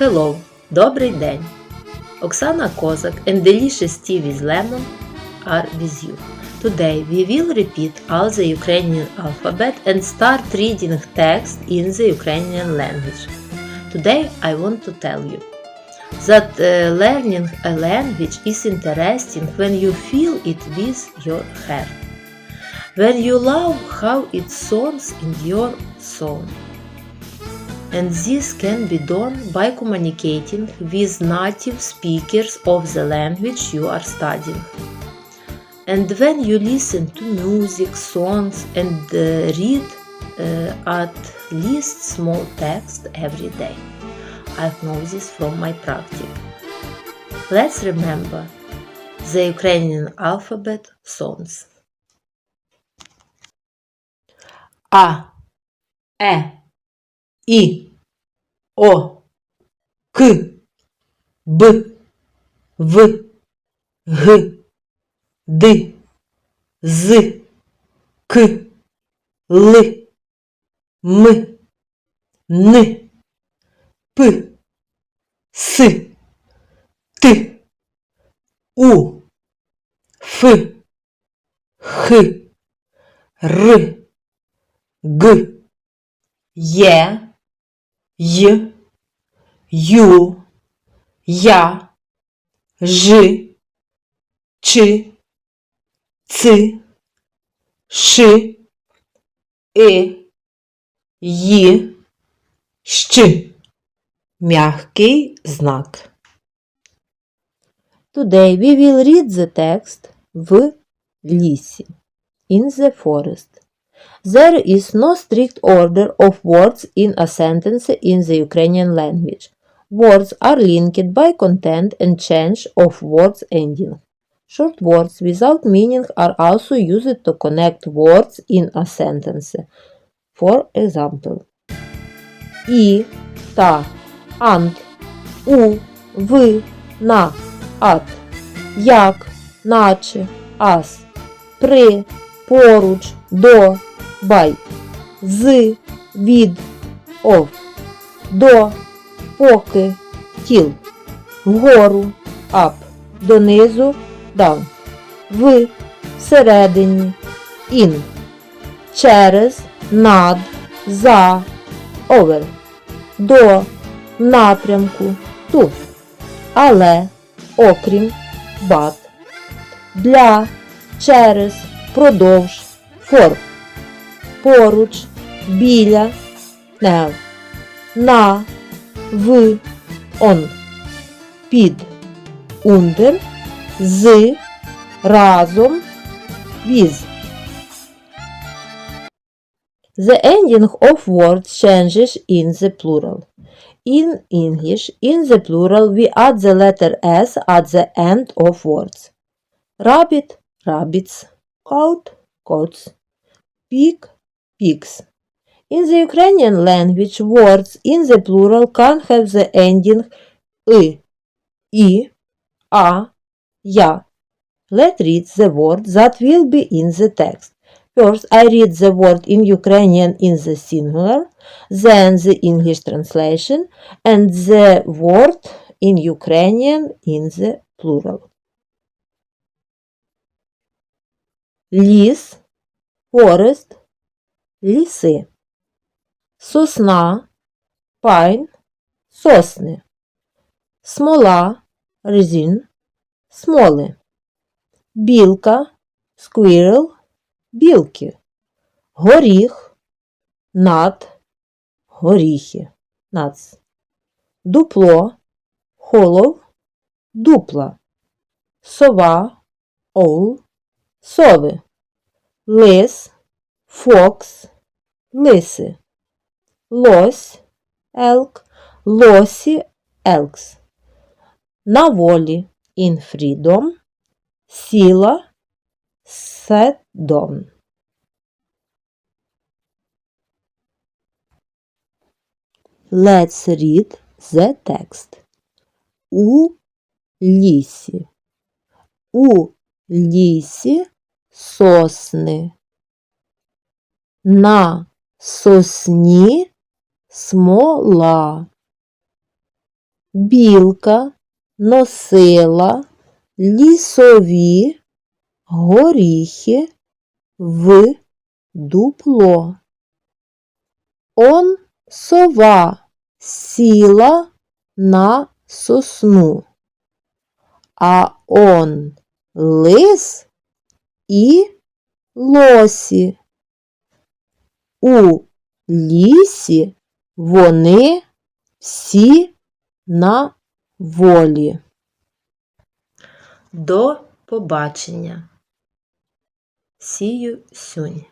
Hello, добрий день. Oksana Kozak and delicious tea with lemon are with you. Today we will repeat all the Ukrainian alphabet and start reading text in the Ukrainian language. Today I want to tell you that uh, learning a language is interesting when you feel it with your heart. When you love how it sounds in your soul. And this can be done by communicating with native speakers of the language you are studying. And when you listen to music, songs, and uh, read uh, at least small text every day. I know this from my practice. Let's remember the Ukrainian alphabet songs. А, Е, І, О, К, Б, В, Г, Д, З, К, Л, М, Н, П, С, Т, У, Ф, Х, Р, Г, Є, Й, Ю, Я, Ж, Ч, Ц, Ш, Е, Ї, Щ. Мягкий знак. Today we will read the text в лісі. In the forest. There is no strict order of words in a sentence in the Ukrainian language. Words are linked by content and change of words ending. Short words without meaning are also used to connect words in a sentence. For example, і, та, ант, у, ви, на, ат, як, наче, ас, при, поруч, до, бай, з, від, ов, до, поки, тіл, вгору, ап, донизу, даун, в, всередині, ін, через, над, за, овер, до, напрямку, ту, але, окрім, бат, для, через, продовж, фор, поруч, біля, на, в, он, під, ундер, з, разом, віз. The ending of words changes in the plural. In English, in the plural, we add the letter S at the end of words. Rabbit, rabbits, coat, coats, pig, pigs. In the Ukrainian language, words in the plural can have the ending i, i, a, ya. Let's read the word that will be in the text. First, I read the word in Ukrainian in the singular, then the English translation, and the word in Ukrainian in the plural. Ліс, forest, ліси. Сосна, пайн, сосни. Смола, резин, смоли. Білка, squirrel, білки. Горіх, над, горіхи. Нац. Дупло, холов, дупла. Сова, оул, сови. Лис, фокс, лиси. Лось, елк, лосі, елкс. На волі, in freedom, сіла, down. Let's read the text. У лісі. У лісі сосни. На сосні смола. білка носила лісові горіхи в дупло. Он сова сіла на сосну, а он лис і лосі. У лісі вони всі на волі. До побачення. Сію сюнь.